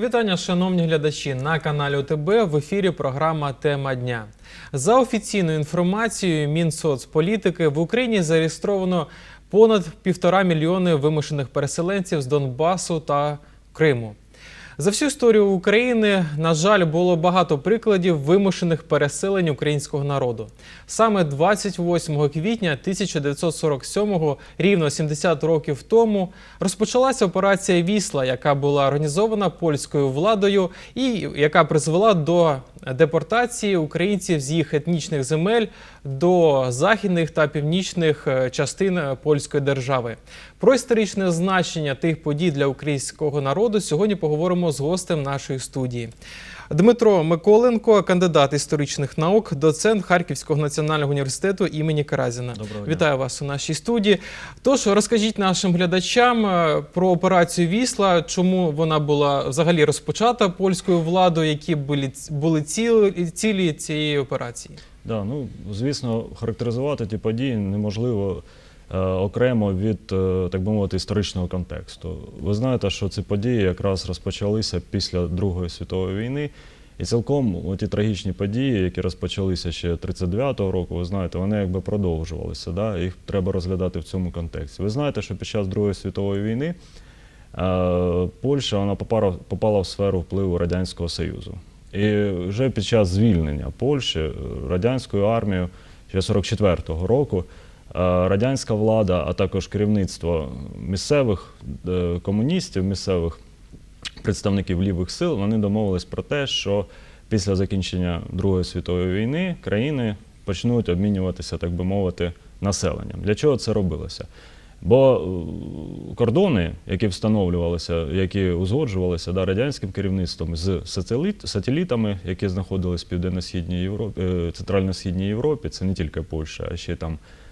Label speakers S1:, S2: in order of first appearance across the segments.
S1: Вітання, шановні глядачі, на каналі ОТБ в ефірі програма Тема дня. За офіційною інформацією Мінсоцполітики в Україні зареєстровано понад півтора мільйони вимушених переселенців з Донбасу та Криму. За всю історію України, на жаль, було багато прикладів вимушених переселень українського народу. Саме 28 квітня 1947-го, рівно 70 років тому, розпочалася операція Вісла, яка була організована польською владою і яка призвела до депортації українців з їх етнічних земель до західних та північних е, частин е, польської держави. Про історичне значення тих подій для українського народу сьогодні поговоримо з гостем нашої студії. Дмитро Миколенко, кандидат історичних наук, доцент Харківського національного університету імені Каразіна.
S2: Доброго дня.
S1: Вітаю вас у нашій студії. Тож розкажіть нашим глядачам е, про операцію Вісла, чому вона була взагалі розпочата польською владою, які були, були цілі, цілі цієї операції.
S2: Да, ну, звісно, характеризувати ті події неможливо окремо від, е, так би мовити, історичного контексту. Ви знаєте, що ці події якраз розпочалися після Другої світової війни. І цілком ті трагічні події, які розпочалися ще 39-го року, ви знаєте, вони якби продовжувалися. Да? Їх треба розглядати в цьому контексті. Ви знаєте, що під час Другої світової війни е, Польща вона попала, попала в сферу впливу Радянського Союзу. І вже під час звільнення Польщі е, радянською армією ще 44-го року е, радянська влада, а також керівництво місцевих е, комуністів, місцевих представників лівих сил, вони домовились про те, що після закінчення Другої світової війни країни почнуть обмінюватися, так би мовити, населенням. Для чого це робилося? Бо е, кордони, які встановлювалися, які узгоджувалися да, радянським керівництвом з сателіт, сателітами, які знаходились в південно-східній Європі, е, центрально-східній Європі, це не тільки Польща, а ще там е,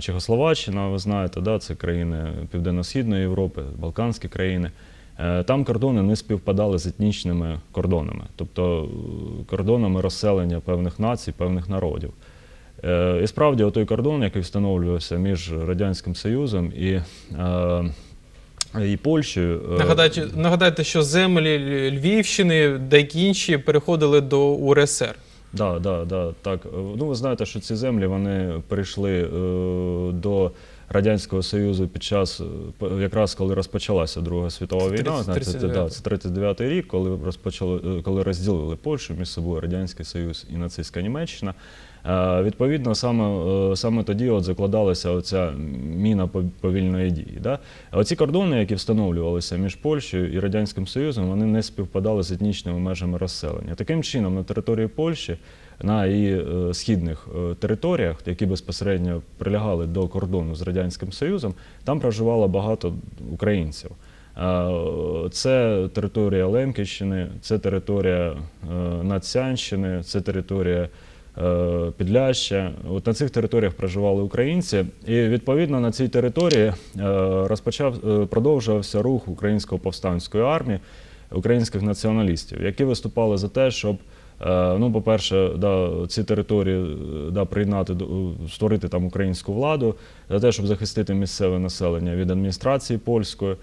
S2: Чехословаччина, ви знаєте, да, це країни Південно-Східної Європи, Балканські країни. Е, Там кордони не співпадали з етнічними кордонами, тобто е, кордонами розселення певних націй, певних народів. Е, І справді, отой кордон, який встановлювався між Радянським Союзом і, е, і Польщею. е,
S1: Нагадайте, нагадайте, що землі Львівщини, деякі інші переходили до УРСР.
S2: Да, да, да, так. Е, Ну, ви знаєте, що ці землі вони прийшли е, до Радянського Союзу під час, е, якраз коли розпочалася Друга світова війна.
S1: 30
S2: Знаєте, це, да, це 39-й рік, коли розпочали, е, коли розділили Польщу між собою Радянський Союз і нацистська Німеччина. Е, Відповідно, саме, е, саме тоді от закладалася оця міна пов- повільної дії. Да? Оці кордони, які встановлювалися між Польщею і Радянським Союзом, вони не співпадали з етнічними межами розселення. Таким чином, на території Польщі, на її е, східних територіях, які безпосередньо прилягали до кордону з Радянським Союзом, там проживало багато українців. Це територія Лемківщини, це територія Надсянщини, це територія е, Підляща. От на цих територіях проживали українці, і відповідно на цій території е, розпочав е, продовжувався рух української повстанської армії, українських націоналістів, які виступали за те, щоб ну, по-перше, да, ці території да, приєднати створити там українську владу, за те, щоб захистити місцеве населення від адміністрації польської.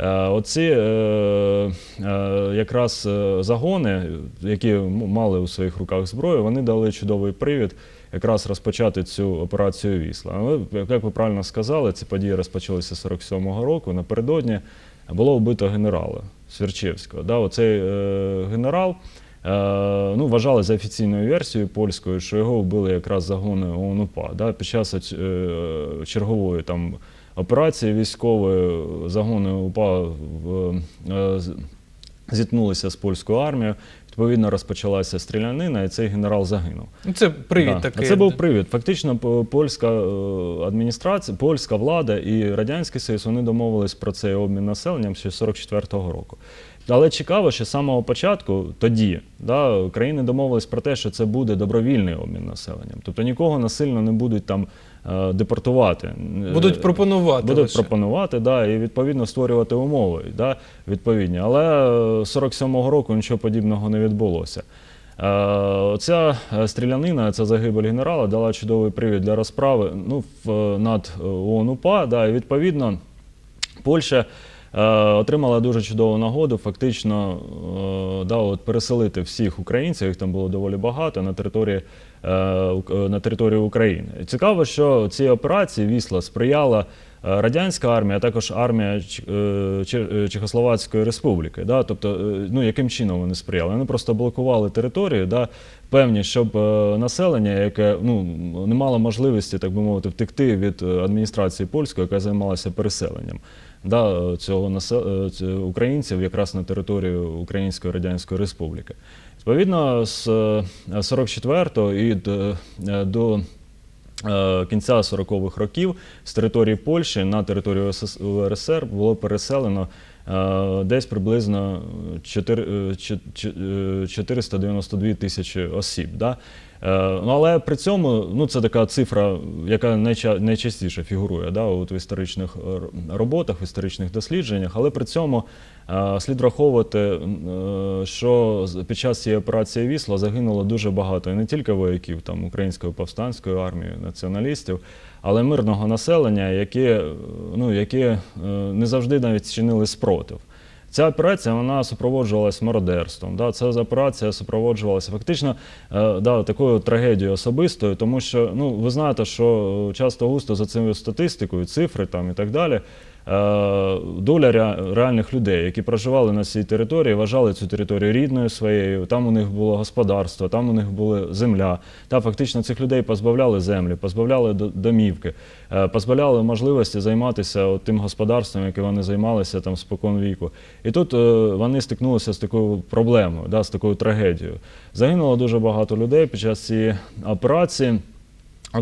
S2: Е, Оці е, е, якраз загони, які мали у своїх руках зброю, вони дали чудовий привід якраз розпочати цю операцію Вісла. Але, як- як ви правильно сказали, ці події розпочалися 47-го року. Напередодні було вбито генерала Свірчевського. Да, оцей генерал. Ну, вважали за офіційною версією польською, що його вбили якраз загони ОНУПА. Да, під час чергової там операції військової загони УПА в, е, зіткнулися з польською армією. Відповідно, розпочалася стрілянина, і цей генерал загинув.
S1: Ну, Це привід
S2: Да.
S1: такий.
S2: Це був привід. Фактично, польська е, адміністрація, польська влада і Радянський Союз вони домовились про цей обмін населенням ще з 44-го року. Але цікаво, що з самого початку тоді да, країни домовились про те, що це буде добровільний обмін населенням. Тобто нікого насильно не будуть там депортувати.
S1: Будуть пропонувати
S2: Будуть
S1: лише.
S2: пропонувати, да, і відповідно створювати умови да, відповідні. Але е, 47-го року нічого подібного не відбулося. Е, е, стрілянина, ця загибель генерала дала чудовий привід для розправи ну, над е, ООН-УПА, да, і відповідно Польща е, отримала дуже чудову нагоду фактично е, да, от переселити всіх українців, їх там було доволі багато, на території, е, на територію України. Цікаво, що цій операції Вісла сприяла е, радянська армія, а також армія е, е, Чехословацької республіки. Да? Тобто, е, ну, яким чином вони сприяли? Вони просто блокували територію, да? певні, щоб е, населення, яке ну, не мало можливості, так би мовити, втекти від е, адміністрації польської, яка займалася переселенням да, е, цього насел- е, українців якраз на територію Української Радянської Республіки. Відповідно, з е, 44-го і до, е, до е, кінця 40-х років з території Польщі на територію УРСР було переселено е, десь приблизно 4, е, чо- чо- е, 492 тисячі осіб. Да? Е, Ну, але при цьому ну, це така цифра, яка найча- найчастіше фігурує да, от в історичних е, роботах, в історичних дослідженнях. Але при цьому е, слід враховувати, що під час цієї операції Вісла загинуло дуже багато і не тільки вояків там, Української повстанської армії, націоналістів, але мирного населення, які, е, ну, які не завжди навіть чинили спротив. Ця операція вона супроводжувалася мародерством. Да? Ця операція супроводжувалася фактично е, да, такою трагедією особистою, тому що ну, ви знаєте, що е, часто густо за цією статистикою, цифри там, і так далі. Е, Доля ре- реальних людей, які проживали на цій території, вважали цю територію рідною своєю. Там у них було господарство, там у них була земля. Та фактично цих людей позбавляли землі, позбавляли до- домівки, е, позбавляли можливості займатися от тим господарством, яким вони займалися там спокон віку. І тут е, вони стикнулися з такою проблемою, да, з такою трагедією. Загинуло дуже багато людей під час цієї операції.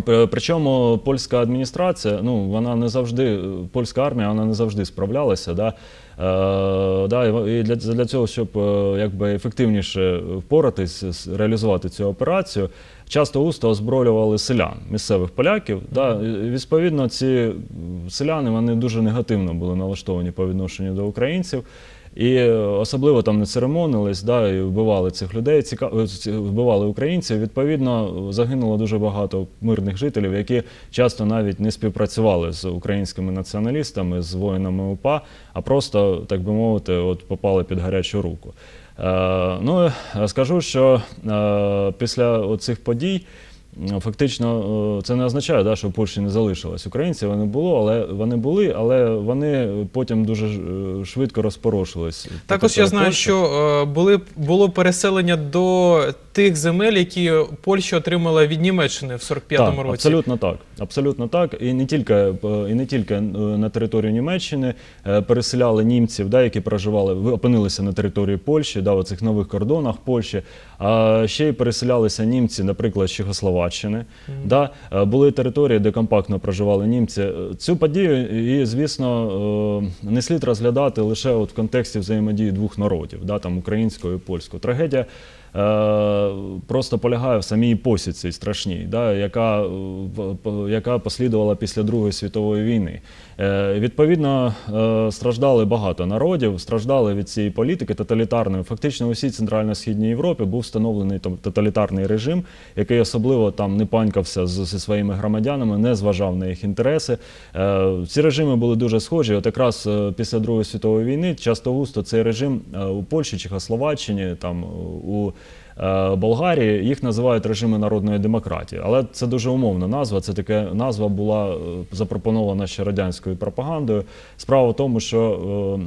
S2: При- Причому польська адміністрація, ну вона не завжди, польська армія, вона не завжди справлялася. Да? Е, да, і для, для цього, щоб е, якби ефективніше впоратись, реалізувати цю операцію, часто густо озброювали селян, місцевих поляків. Да? І, Відповідно, ці селяни вони дуже негативно були налаштовані по відношенню до українців. І е, особливо там не церемонились, да, і вбивали цих людей, ціка... е, вбивали українців. Відповідно, загинуло дуже багато мирних жителів, які часто навіть не співпрацювали з українськими націоналістами, з воїнами УПА, а просто, так би мовити, от попали під гарячу руку. Е, ну, е, скажу, що е, після цих подій. Фактично, е, це не означає, да, що в Польщі не залишилось українців. Вони було, але вони були, але вони потім дуже е, швидко розпорошились.
S1: Також я знаю, що е, були, було переселення до тих земель, які Польща отримала від Німеччини в 45-му році.
S2: абсолютно так. Абсолютно так. І не тільки і не тільки на територію Німеччини переселяли німців, да, які проживали, опинилися на території Польщі, да, у цих нових кордонах Польщі. А ще й переселялися німці, наприклад, з Чехословаччини. Да, Е, були території, де компактно проживали німці. Е, Цю подію, і, звісно, е, не слід розглядати лише от в контексті взаємодії двох народів, да, там українського і польського. Трагедія просто полягає в самій посідці страшній, да, яка, е, яка послідувала після Другої світової війни. Е, Відповідно, е, страждали багато народів, страждали від цієї політики тоталітарної. Фактично, у всій центрально-східній Європі був встановлений там тоталітарний режим, який особливо там не панькався зі своїми громадянами, не зважав на їх інтереси. Е, Ці режими були дуже схожі. От якраз е, після Другої світової війни часто густо цей режим е, у Польщі, Чехословаччині, там у е, Болгарії їх називають режими народної демократії. Але це дуже умовна назва. Це таке назва була е, запропонована ще радянською пропагандою. Справа в тому, що.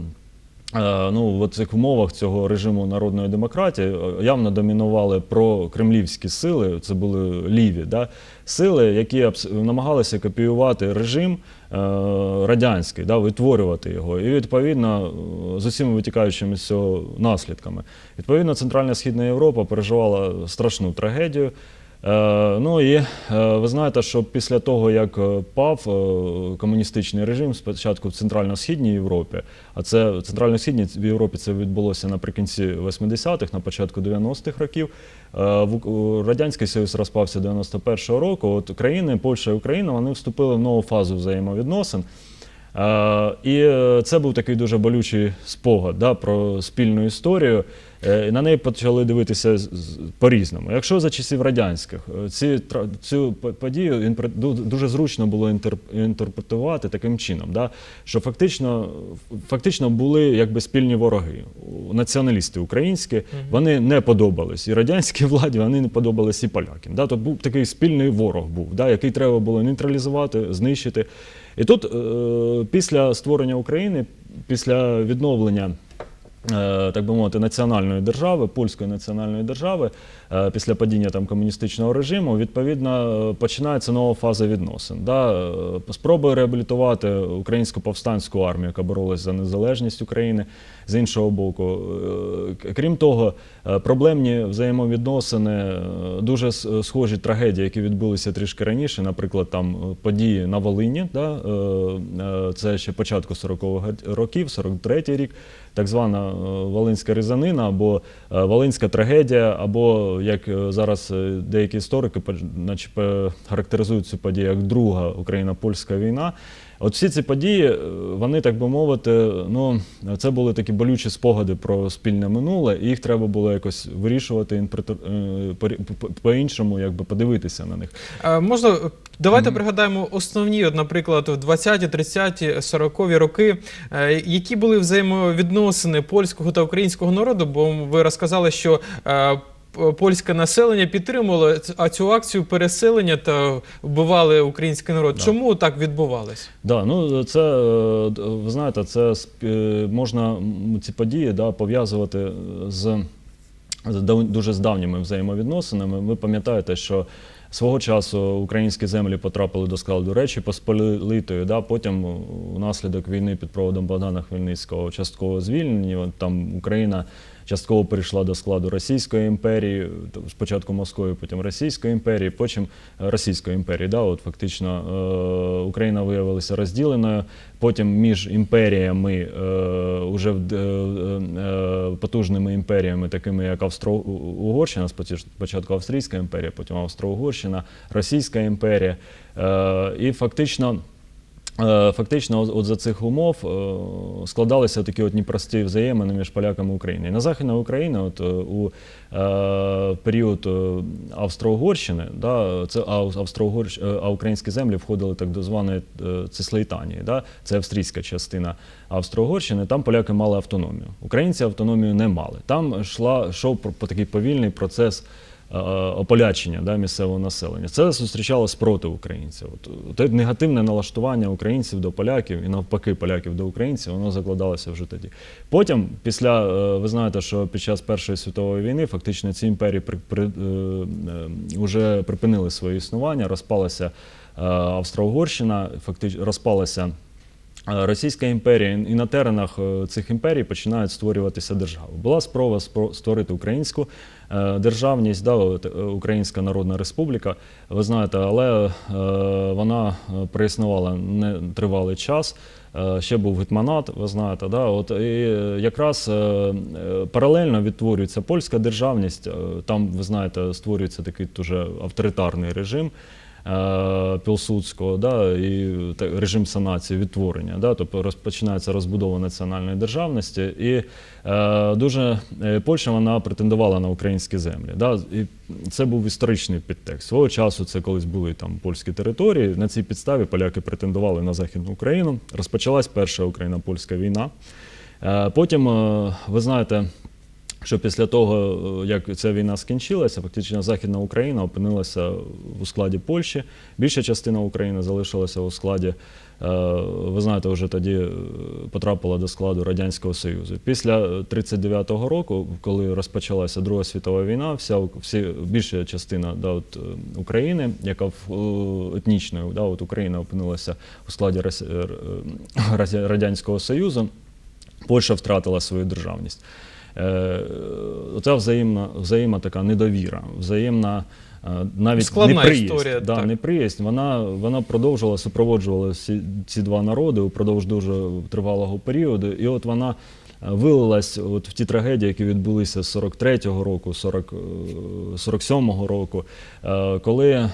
S2: Е, Ну, в цих умовах цього режиму народної демократії е, явно домінували прокремлівські сили, це були ліві да, сили, які намагалися копіювати режим е, радянський, да, витворювати його, і відповідно з усіма витікаючими з цього наслідками. Відповідно, Центральна Східна Європа переживала страшну трагедію. Е, ну і е, ви знаєте, що після того, як е, пав комуністичний режим, спочатку в Центрально-Східній Європі, а це Центрально-Східній Європі це відбулося наприкінці 80-х, на початку 90-х років. Радянський Союз розпався 91-го року. От країни, Польща і Україна, вони вступили в нову фазу взаємовідносин. І це був такий дуже болючий спогад да, про спільну історію. Е, на неї почали дивитися по-різному. Якщо за часів радянських е, ці, цю подію дуже зручно було інтер- інтерпретувати таким чином, да, що фактично, фактично були якби спільні вороги. Націоналісти українські, вони не подобались і радянській владі, вони не подобались і полякам. Да, то був такий спільний ворог, був, да, який треба було нейтралізувати, знищити. І тут е, після створення України, після відновлення. Е, Так би мовити, національної держави, польської національної держави, після падіння там комуністичного режиму, відповідно, е, починається нова фаза відносин. Да? е, Спроби реабілітувати українську повстанську армію, яка боролась за незалежність України, з іншого боку. Е, Крім того, е, проблемні взаємовідносини, е, дуже схожі трагедії, які відбулися трішки раніше, наприклад, там е, події на Волині, да? е, е, це ще початку 40-х років, 43-й рік, так звана е, Волинська різанина або е, Волинська трагедія, або як е, зараз е, деякі історики наче характеризують цю подію як друга Україно-польська війна. От всі ці події, е, вони, так би мовити, ну це були такі болючі спогади про спільне минуле, і їх треба було якось вирішувати по-іншому, якби подивитися на них.
S1: Е, Можна давайте пригадаємо основні, от, наприклад, в 20-ті, 30-ті, 40-ві роки, які були взаємовідносини польського та українського народу, бо ви розказали, що польське населення підтримувало а цю акцію переселення та вбивали український народ. Чому так відбувалось?
S2: Да, ну це е, ви знаєте, це е, можна ці події да, пов'язувати з, з дуже з давніми взаємовідносинами. Ви пам'ятаєте, що свого часу українські землі потрапили до складу Речі Посполитої, да, потім внаслідок війни під проводом Богдана Хмельницького частково звільнені. От Там Україна частково перейшла до складу Російської імперії, спочатку Московії, потім Російської імперії, потім е, Російської імперії. Да, от фактично е, Україна виявилася розділеною. Потім між імперіями, е, уже потужними імперіями, такими як Австро-Угорщина, споч- спочатку Австрійська імперія, потім Австро-Угорщина, Російська імперія. І фактично. Е, Фактично, от за цих умов е, складалися такі от непрості взаємини між поляками і на Західна Україна, от е, у період Австро-Угорщини, да, це а, Австро-Угорщ, е, а українські землі входили так до званої Цислейтанії, да, це австрійська частина Австро-Угорщини. Там поляки мали автономію. Українці автономію не мали. Там йшов такий повільний процес ополячення да, місцевого населення. Це зустрічало спротив українців. От, те негативне налаштування українців до поляків і навпаки поляків до українців, воно закладалося вже тоді. Потім, після, е, ви знаєте, що під час Першої світової війни фактично ці імперії при, при, е, е, вже припинили своє існування, розпалася е, Австро-Угорщина, фактично розпалася. Е, Російська імперія і на теренах е, цих імперій починають створюватися держави. Була спроба спро- створити українську е, державність, да, е, Українська Народна Республіка. Ви знаєте, але е, вона е, проіснувала не тривалий час. Е, Ще був гетьманат, ви знаєте, да, от і е, якраз е, е, паралельно відтворюється польська державність. е, Там, ви знаєте, створюється такий дуже авторитарний режим. Е, Пілсудського, да, і режим санації, відтворення, да, тобто розпочинається розбудова національної державності, і е, дуже е, Польща вона претендувала на українські землі. Да, і це був історичний підтекст. Свого часу це колись були там польські території. На цій підставі поляки претендували на Західну Україну. Розпочалась перша Україно-польська війна. Е, потім, е, ви знаєте, що після того, е, як ця війна скінчилася, фактично Західна Україна опинилася у складі Польщі. Більша частина України залишилася у складі, е, ви знаєте, вже тоді е, потрапила до складу Радянського Союзу. Після 1939 року, коли розпочалася Друга світова війна, вся всі, більша частина да, от, України, яка етнічною, да, от Україна опинилася у складі Радянського Союзу. Польща втратила свою державність. Е, Оця взаємна, взаємна така недовіра, взаємна е, навіть
S1: Складна
S2: неприязнь,
S1: історія,
S2: да,
S1: так.
S2: неприязнь, вона, вона продовжувала, супроводжувала ці, ці два народи упродовж дуже тривалого періоду. І от вона вилилась от в ті трагедії, які відбулися з 43-го року, 40, е, 47-го року, е, коли е,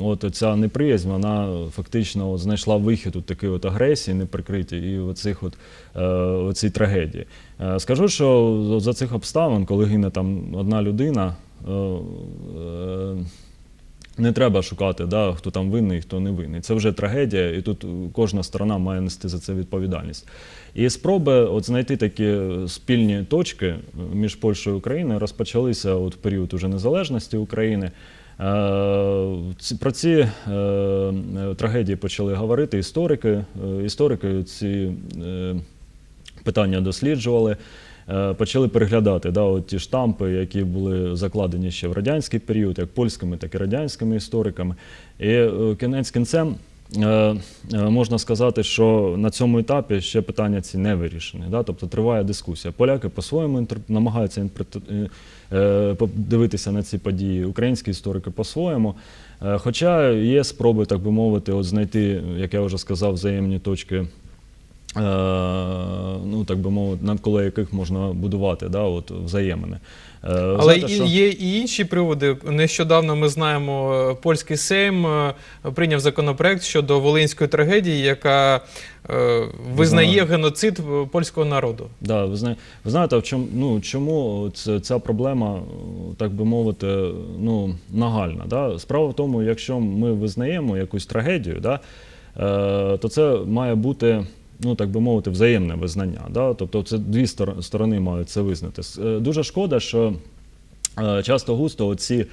S2: от ця неприязнь, вона фактично от знайшла вихід у такої от агресії неприкриті і оцих от, е, оцій трагедії. Е, Скажу, що за цих обставин, коли гине там одна людина, е, е, не треба шукати, да, хто там винний, хто не винний. Це вже трагедія, і тут кожна сторона має нести за це відповідальність. І спроби от знайти такі спільні точки е, між Польщею і Україною розпочалися от період уже незалежності України. Е, Про ці е, е, трагедії почали говорити історики. Е, Історики ці е, питання досліджували. Е, Почали переглядати да, от ті штампи, які були закладені ще в радянський період, як польськими, так і радянськими істориками. І е, кінець кінцем е, можна сказати, що на цьому етапі ще питання ці не вирішені. Да? Тобто триває дискусія. Поляки по-своєму інтер- намагаються подивитися на ці події, українські історики по-своєму. Хоча є спроби, так би мовити, от знайти, як я вже сказав, взаємні точки ну так би мовити, навколо яких можна будувати да, от, взаємини. Е,
S1: Але
S2: знаєте,
S1: і-
S2: що-
S1: є і інші приводи. Нещодавно ми знаємо, е, польський Сейм е, прийняв законопроект щодо волинської трагедії, яка е, визнає геноцид е, польського народу.
S2: Да, ви, зна... ви знаєте, в чому, ну, чому ця, ця проблема, так би мовити, ну, нагальна? Да? Справа в тому, якщо ми визнаємо якусь трагедію, да, е, то це має бути. Ну, так би мовити, взаємне визнання. Да? Тобто це дві стор- сторони мають це визнати. Е, Дуже шкода, що е, часто густо ці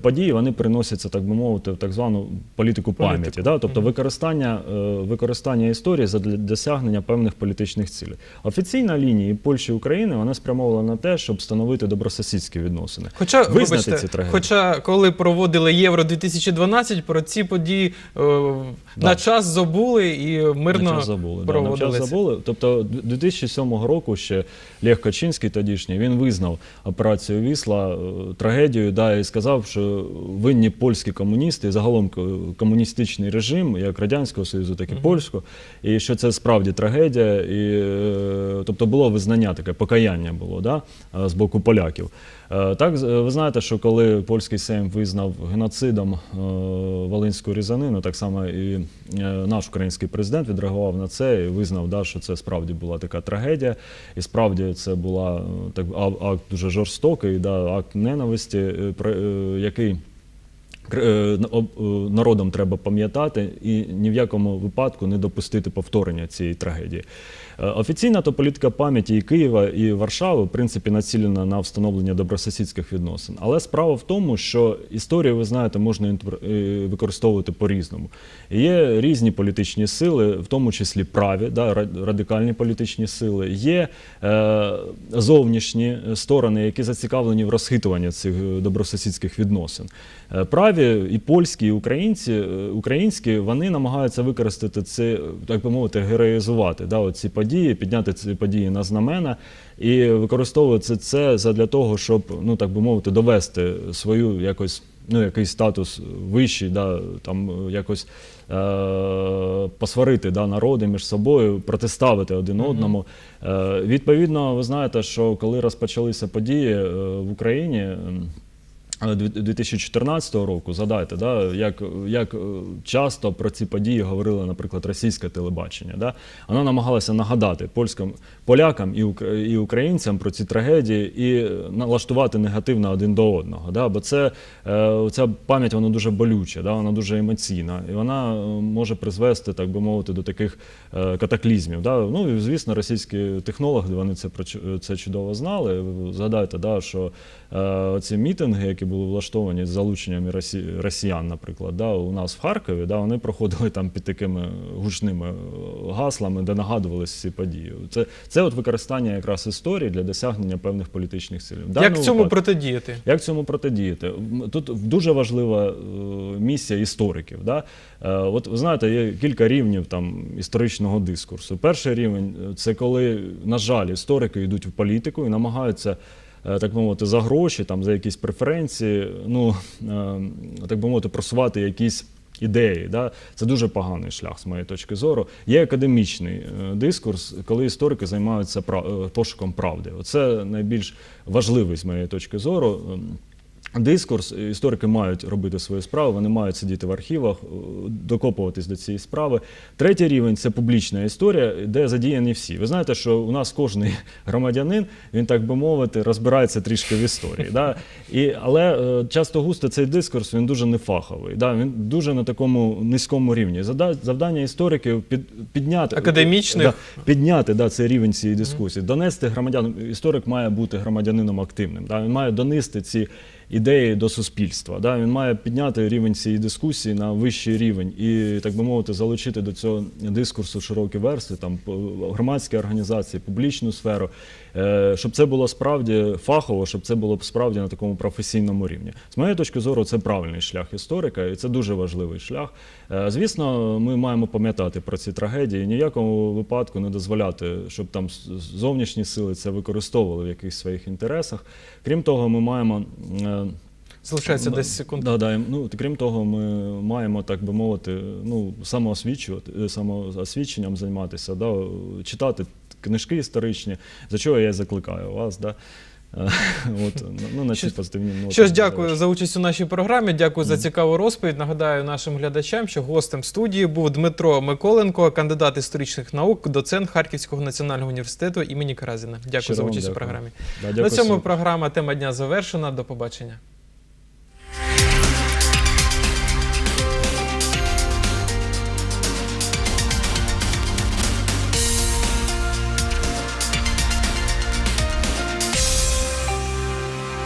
S2: події вони приносяться, так би мовити, в так звану політику пам'яті. Да? Тобто використання, е, використання історії для досягнення певних політичних цілей. Офіційна лінія Польщі і України вона спрямована на те, щоб встановити добросусідські відносини.
S1: Хоча,
S2: Визнати
S1: вибачте,
S2: ці трагедії.
S1: хоча коли проводили Євро 2012, про ці події е,
S2: Да.
S1: на час забули і мирно
S2: На час забули. Да, на час забули. Тобто д- 2007 року ще Лех Качинський тодішній, він визнав операцію Вісла е, трагедією, да, і сказав, що винні польські комуністи і загалом комуністичний режим, як Радянського Союзу, так і польського, і що це справді трагедія. І, е, тобто було визнання таке, покаяння було да, е, з боку поляків. Е, Так, е, ви знаєте, що коли польський Сейм визнав геноцидом е, Волинську різанину, так само і наш український президент відреагував на це і визнав, да, що це справді була така трагедія, і справді це була так акт дуже жорстокий, да, акт ненависті, який е, е, народом треба пам'ятати і ні в якому випадку не допустити повторення цієї трагедії. Е, Офіційна то політика пам'яті і Києва і Варшави, в принципі, націлена на встановлення добросусідських відносин. Але справа в тому, що історію, ви знаєте, можна використовувати по-різному. Є різні політичні сили, в тому числі праві, да, радикальні політичні сили. Є е, зовнішні сторони, які зацікавлені в розхитуванні цих добросусідських відносин. Е, Праві і польські, і українці, е, українські, вони намагаються використати це, так би мовити, героїзувати да, ці події, підняти ці події на знамена і використовувати це, задля того, щоб, ну так би мовити, довести свою якось. Ну, якийсь статус вищий, да, там е, якось е- посварити да, народи між собою, протиставити один одному. Е- відповідно, ви знаєте, що коли розпочалися події е, в Україні. Ем, е, дві- 2014 року, згадайте, да, як, як е, часто про ці події говорило, наприклад, російське телебачення. Да? Воно намагалося нагадати польським, полякам і, і українцям про ці трагедії і налаштувати негативно один до одного. Да? Бо це, е, ця пам'ять вона дуже болюча, да? вона дуже емоційна, і вона може призвести, так би мовити, до таких катаклізмів. Да? Ну і звісно, російські технологи вони це, це чудово знали. Згадайте, да, що ці мітинги, які були влаштовані з залученням росі... росіян, наприклад, да, у нас в Харкові, да, вони проходили там під такими гучними е, гаслами, де нагадувалися ці події. Це, це от використання якраз історії для досягнення певних політичних цілей.
S1: Як цьому
S2: випадку-
S1: протидіяти?
S2: як цьому протидіяти? Тут дуже важлива е, місія істориків. Да? Е, От ви знаєте, є кілька рівнів там історичного дискурсу. Перший рівень це коли, на жаль, історики йдуть в політику і намагаються. Е, Так мовити, за гроші, там, за якісь преференції, ну, е, так би мовити, просувати якісь ідеї. Да? Це дуже поганий шлях, з моєї точки зору. Є академічний е, дискурс, коли історики займаються пошуком правди. Оце найбільш важливий з моєї точки зору. Дискурс, історики мають робити свою справу, вони мають сидіти в архівах, е, докопуватись до цієї справи. Третій рівень це публічна історія, де задіяні всі. Ви знаєте, що у нас кожний громадянин, він так би мовити, розбирається трішки в історії. Да? І, але е, часто густо цей дискурс він дуже нефаховий. Да? Він дуже на такому низькому рівні. Завдання істориків під, підняти
S1: Академічних.
S2: Да, підняти да, цей рівень цієї дискусії, донести громадян. Історик має бути громадянином активним. Да, він має донести ці ідеї до суспільства. Да, він має підняти рівень цієї дискусії на вищий рівень і, так би мовити, залучити до цього дискурсу широкі верстви, там громадські організації, публічну сферу, щоб це було справді фахово, щоб це було справді на такому професійному рівні. З моєї точки зору, це правильний шлях історика, і це дуже важливий шлях. Е, Звісно, ми маємо пам'ятати про ці трагедії. Ні в випадку не дозволяти, щоб там зовнішні сили це використовували в якихось своїх інтересах. Крім того, ми маємо. е,
S1: Залишається 10 секунд.
S2: Да, да, ну, крім того, ми маємо, так би мовити, ну, самоосвічувати, е, самоосвіченням займатися, да, читати книжки історичні, за чого я і закликаю вас. Да. От, ну, на ці
S1: Що-
S2: позитивні ноти.
S1: Що ж, дякую за участь у нашій програмі. Дякую за цікаву розповідь. Нагадаю нашим глядачам, що гостем студії був Дмитро Миколенко, кандидат історичних наук, доцент Харківського національного університету імені Каразіна. Дякую
S2: Щиро
S1: за участь у програмі.
S2: Да,
S1: На цьому програма тема дня завершена. До побачення.